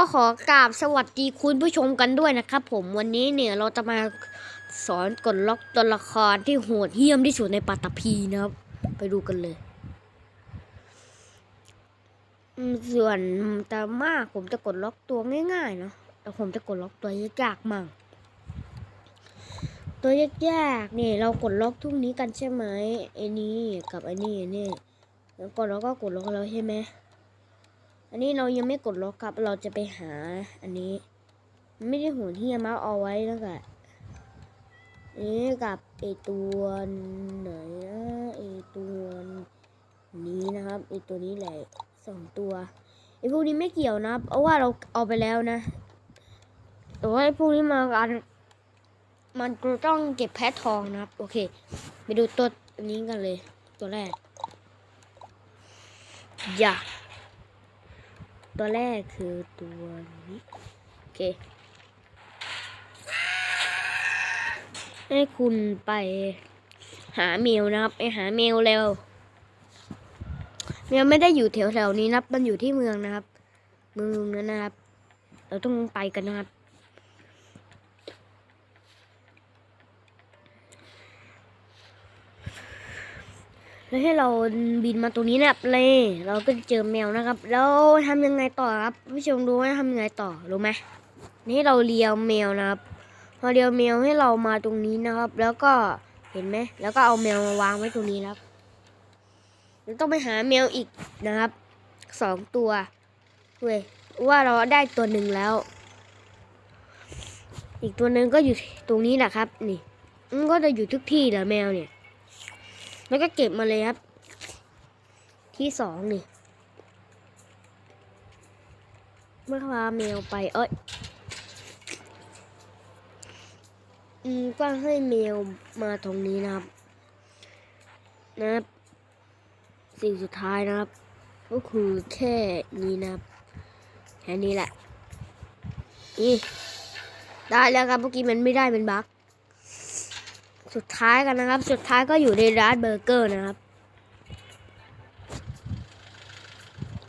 ก็ขอกราบสวัสดีคุณผู้ชมกันด้วยนะครับผมวันนี้เนี่ยเราจะมาสอนกดล็อกตัวละครที่โหดเหี้ยมที่สุดในปัตตภีนะครับ ไปดูกันเลย ส่วนแต่มากผมจะกดล็อกตัวง่ายๆเนาะแต่ผมจะกดล็อกตัวยากๆมั่งตัวยากๆเนี่ยเรากดล็อกทุกนี้กันใช่ไหมไอ้นี่กับไอ้นี่นี่แล้วกดล็อกก็กดล็อกแล้วใช่ไหม อันนี้เรายังไม่กดล็อกครับ เราจะไปหาอันนี้ ไม่ได้หุ่นที่ยมาเอาไว้แล้วกันนี่กับไอตัวไหนนะไอตัวนี้นะครับไอตัวนี้แหละสองตัวไอพวกนี้ไม่เกี่ยวนะเพราะว่าเราเอาไปแล้วนะแต่ว่าไอพวกนี้มากันมันก็ต้องเก็บแพททองนะครับ โอเค ไปดูตัวนี้กันเลย ตัวแรกอย่า ตัวแรกคือตัวนี้โอเค ให้คุณไปหาเมลนะครับ ไปหาเมลเร็วเมลไม่ได้อยู่แถวๆนี้นะมันอยู่ที่เมืองนะครับ เมืองนั้นนะครับ เราต้องไปกันนะครับ แล้วให้เราบินมาตรงนี้นะครับเลยเราก็จะเจอแมวนะครับ แล้วทำยังไงต่อครับผู้ชมรู้ว่าทำยังไงต่อรู้ไหมนี่เราเลียวแมวนะครับ พอเลียวแมวให้เรามาตรงนี้นะครับ แล้วก็เห็นไหมแล้วก็เอาแมวมาวางไว้ตรงนี้ครับเราต้องไปหาแมวอีกนะครับสองตัวเว้ยว่าเราได้ตัวหนึ่งแล้ว อีกตัวหนึ่งก็อยู่ตรงนี้แหละครับ นี่มันก็จะอยู่ทุกที่แหละแมวเนี่ย แล้วก็เก็บมาเลยครับ ที่สองนี่ เมื่อพาแมวไป เอ้ยอืมก็ให้แมวมาตรงนี้นะครับ นะครับ สิ่งสุดท้ายนะครับ ก็คือแค่นี้นะครับแค่นี้แหละนี่ได้แล้วครับเมื่อกี้มันไม่ได้เป็นบั๊ก สุดท้ายกันนะครับ สุดท้ายก็อยู่ในร้านเบอร์เกอร์นะครับ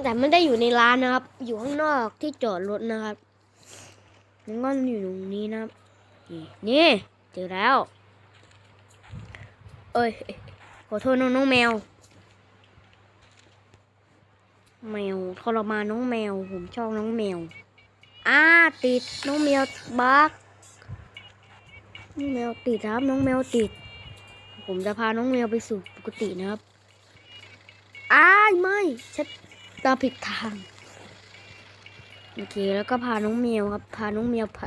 แต่ไม่ได้อยู่ในร้านนะครับ อยู่ข้างนอกที่จอดรถนะครับมันก็อยู่ตรงนี้นะครับนี่เจอแล้ว เอ้ยขอโทษน้องน้องแมว แมวทรมานน้องแมว ผมชอบน้องแมวอ้าติดน้องแมวบัก น้องแมวติดครับ น้องแมวติด ผมจะพาน้องแมวไปสู่ปกตินะครับอ้ายไม่ฉันตาผิดทางโอเคแล้วก็พาน้องแมวครับ พาน้องแมวไป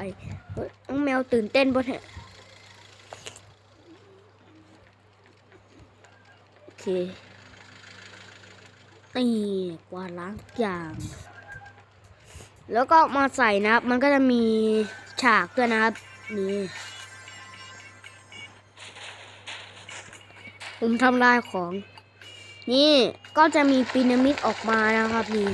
เฮ้ยน้องแมวตื่นเต้นปะเนี่ยโอเคนี่กวาดล้างอย่าง แล้วก็มาใส่นะครับ มันก็จะมีฉากด้วยนะครับนี่ ผมทำลายของ นี่ก็จะมีพีระมิดออกมานะครับนี่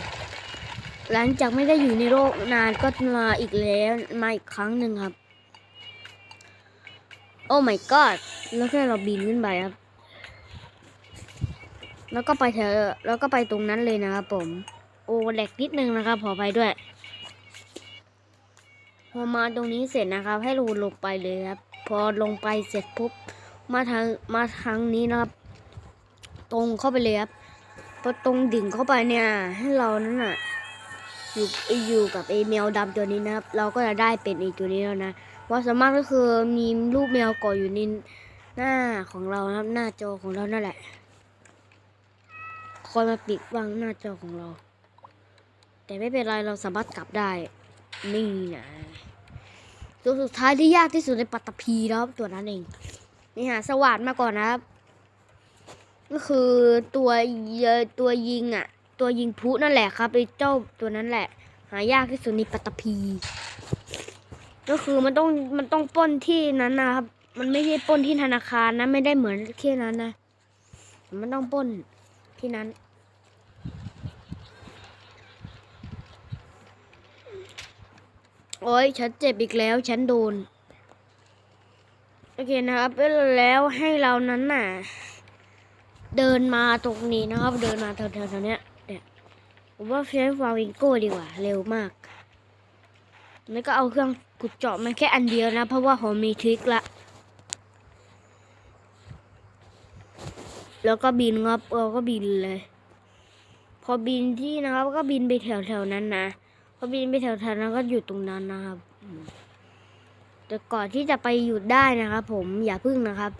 หลังจากไม่ได้อยู่ในโลกนานก็มาอีกแล้วมาอีกครั้งหนึ่งครับ โอ้ my god แล้วแค่เราบินขึ้นไปครับ แล้วก็ไปเถอะแล้วก็ไปตรงนั้นเลยนะครับผม โอ้แหลกนิดนึงนะครับขอไปด้วยพอมาตรงนี้เสร็จนะครับ ให้เราลงไปเลยครับ พอลงไปเสร็จปุ๊บ มาทางมาทางนี้นะครับ ตรงเข้าไปเลยครับพอตรงดิ่งเข้าไปเนี่ย ให้เรานั่นน่ะอยู่อยู่กับไอแมวดำตัวนี้นะครับ เราก็จะได้เป็นไอตัวนี้แล้วนะว่าสามารถก็คือมีรูปแมวเก่ออยู่ในหน้าของเรานะครับหน้าจอของเรานั่นแหละคอยมาปิดบังหน้าจอของเรา แต่ไม่เป็นไรเราสามารถกลับได้นี่นะตัวสุดท้ายที่ยากที่สุดในปัตตภีนะครับตัวนั้นเอง นี่หาสวัสดมาก่อนนะครับ ก็คือตัวเยตัวยิงอะ ตัวยิงพุนั่นแหละครับไอ้เจ้าตัวนั้นแหละ หายากที่สุดในปัตตภีก็คือมันต้องมันต้องป้นที่นั้นนะครับ มันไม่ใช่ป้นที่ธนาคารนะไม่ได้เหมือนแค่นั้นนะ มันต้องป้นที่นั้นโอ้ยฉันเจ็บอีกแล้ว ฉันโดน โอเคนะครับแล้วให้เรานั้นน่ะ เดินมาตรงนี้นะครับ เดินมาแถวๆเนี้ยเนี่ยผมว่าเฟซฟาวิงโก้ดีกว่า เร็วมากแล้วก็เอาเครื่องขุดเจาะมันแค่อันเดียวนะ เพราะว่าผมมีทริคละ แล้วก็บินครับเราก็บินเลย พอบินที่นะครับ ก็บินไปแถวๆนั้นนะพอบินไปแถวๆนั้นก็อยู่ตรงนั้นนะครับ แต่ก่อนที่จะไปหยุดได้นะครับ ผมอย่าพึ่งนะครับ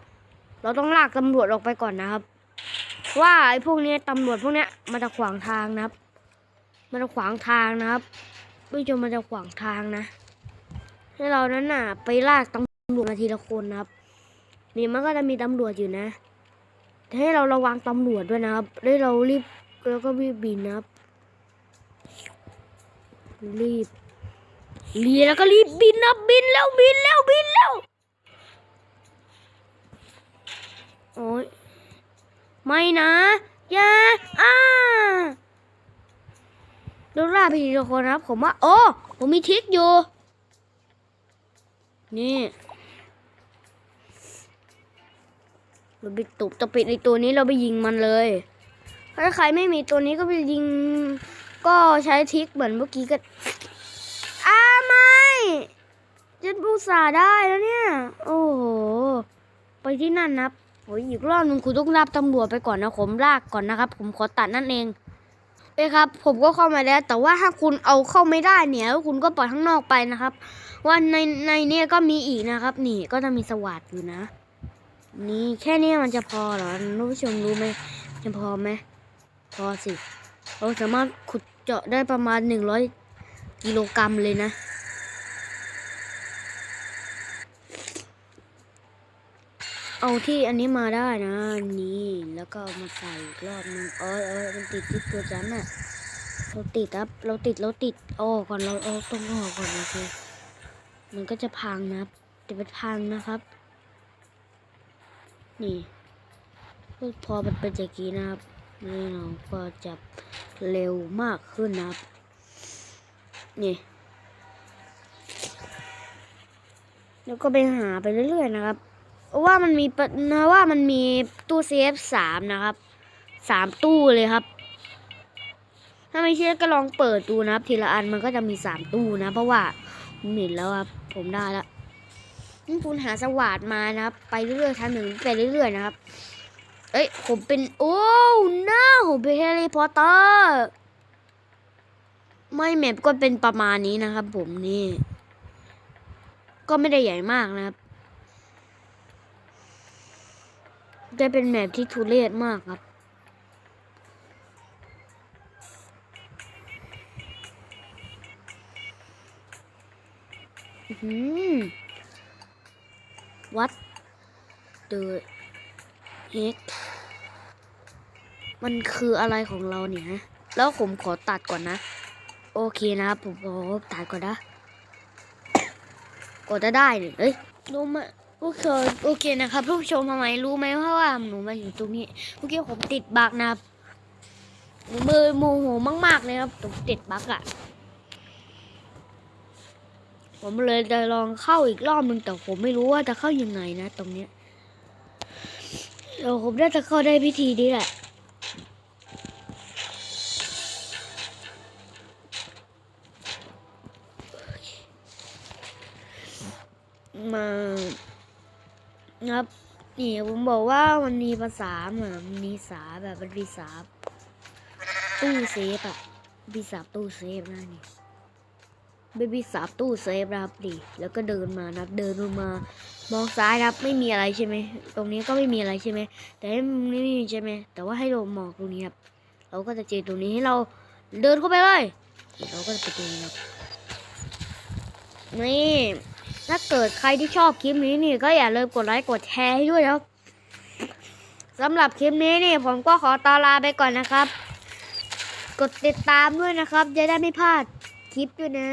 เราต้องลากตำรวจออกไปก่อนนะครับ ว่าไอ้พวกนี้ตำรวจพวกนี้มันจะขวางทางนะครับ มันจะขวางทางนะครับผู้ชมมันจะขวางทางนะ ให้เรานั้นน่ะ ไปลากตำรวจมาทีละคนนะครับ นี่มันก็จะมีตำรวจอยู่นะให้เราระวังตำรวจด้วยนะครับให้เรารีบแล้วก็รีบบินนะครับ รีบ เรียแล้วก็รีบบินนะบินแล้วบินแล้วบินแล้วโอ้ยไม่นะอย่าอ้าดูล่าไปทีละคนครับ ผมว่าโอ้ผมมีทิกอยู่ นี่เราไปตุบตะปิดในตัวนี้เราไปยิงมันเลย ถ้าใครไม่มีตัวนี้ก็ไปยิง ก็ใช้ทิกเหมือนเมื่อกี้ก็ จะบูสาได้แล้วเนี่ย โอ้โห ไปที่นั่นนะโอ้ยอีกรอบหนึงคุณต้องรับตำรวจไปก่อนนะผมลากก่อนนะครับ ผมขอตัดนั่นเองเอ้ครับ ผมก็เข้ามาแล้ว แต่ว่าถ้าคุณเอาเข้าไม่ได้เนี่ย คุณก็ปล่อยข้างนอกไปนะครับ ว่าในในเนี่ยก็มีอีกนะครับ นี่ก็จะมีสวัสดอยู่นะ นี่แค่นี้มันจะพอเหรอท่านผู้ชมรู้ไหมจะพอไหมพอสิ เราสามารถขุดเจาะได้ประมาณหนึ่งร้อยกิโลกรัมเลยนะ เอาที่อันนี้มาได้นะนี่แล้วก็มาใส่อีกรอบนึงเออเออมันติดที่ตัวจันน่ะเราติดครับเราติดเราติดเอาออกก่อนเราเอาตรงออกก่อนโอเคมันก็จะพังนะจะเป็นพังนะครับ นี่พอมันเป็นอย่างนี้นะครับนี่เราก็จะเร็วมากขึ้นนะครับ นี่ แล้วก็ไปหาไปเรื่อยๆนะครับ ว่ามันมีนะว่ามันมีตู้เซฟสามนะครับสามตู้เลยครับ ถ้าไม่เชื่อก็ลองเปิดดูนะครับ ทีละอันมันก็จะมีสามตู้นะ เพราะว่าผมเห็นแล้วครับผมได้แล้วนี่คุณหาสวัสดมานะครับ ไปเรื่อยๆทางหนึ่งไปเรื่อยๆนะครับ เอ้ยผมเป็นโอ้หน้าผมเป็นแฮร์รี่พอตเตอร์ไม่แมปก็เป็นประมาณนี้นะครับ ผมนี่ ก็ไม่ได้ใหญ่มากนะครับ จะเป็นแมปที่ทุเรศมากครับ อื้อหือวัด the heck มันคืออะไรของเราเนี่ย แล้วผมขอตัดก่อนนะ โอเคนะครับผมขอตัดก่อนนะกดจะได้เนี่ยเอ้ยรู้ไหม โอเคโอเคนะครับผู้ชมทำไมรู้ไหมเพราะว่าหนูมาอยู่ตรงนี้เมื่อกี้ผมติดบักนะครับหนูมือโมโหมากๆเลยครับผมติดบักอะผมเลยจะลองเข้าอีกรอบนึงแต่ผมไม่รู้ว่าจะเข้ายังไงนะ ตรงเนี้ยเดี๋ยวผมน่าจะเข้าได้พิธีนี้แหละมา ครับนี่ผมบอกว่ามันมีภาษาเหมือนนีสาแบบมันมีสาตู้เซฟอะมีสาตู้เซฟนะนี่เบบี้สาตู้เซฟนะครับดิแล้วก็เดินมานะเดินลงมามองซ้ายนะครับไม่มีอะไรใช่ไหมตรงนี้ก็ไม่มีอะไรใช่ไหมแต่ให้ไม่มีใช่ไหมแต่ว่าให้เรามองตรงนี้ครับเราก็จะเจอตรงนี้ให้เราเดินเข้าไปเลยเราก็จะไปตรงนี้ครับนี่ ถ้าเกิดใครที่ชอบคลิปนี้นี่ก็อย่าลืมกดไลค์กดแชร์ให้ด้วยนะครับสำหรับคลิปนี้นี่ผมก็ขอตวลาไปก่อนนะครับ กดติดตามด้วยนะครับ จะได้ไม่พลาดคลิปด้วยนะ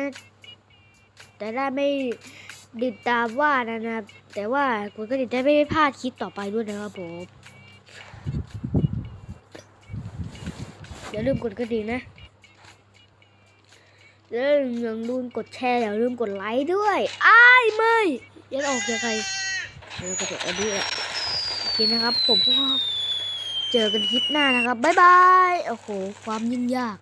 แต่ได้ไม่ติดตามว่านะครับแต่ว่ากดกระดิ่งได้ไม่พลาดคลิปต่อไปด้วยนะครับผมอย่าลืมกดกระดิ่งนะ อย่าลืมลืมกดแชร์อย่าลืมกดไลค์ด้วยอ้ายไม่ยันออกยังไงแล้วก็จะอันนี้แหละโอเคนะครับ ผมก็เจอกันคลิปหน้านะครับ บ๊ายบาย โอ้โห ความยิ่งยาก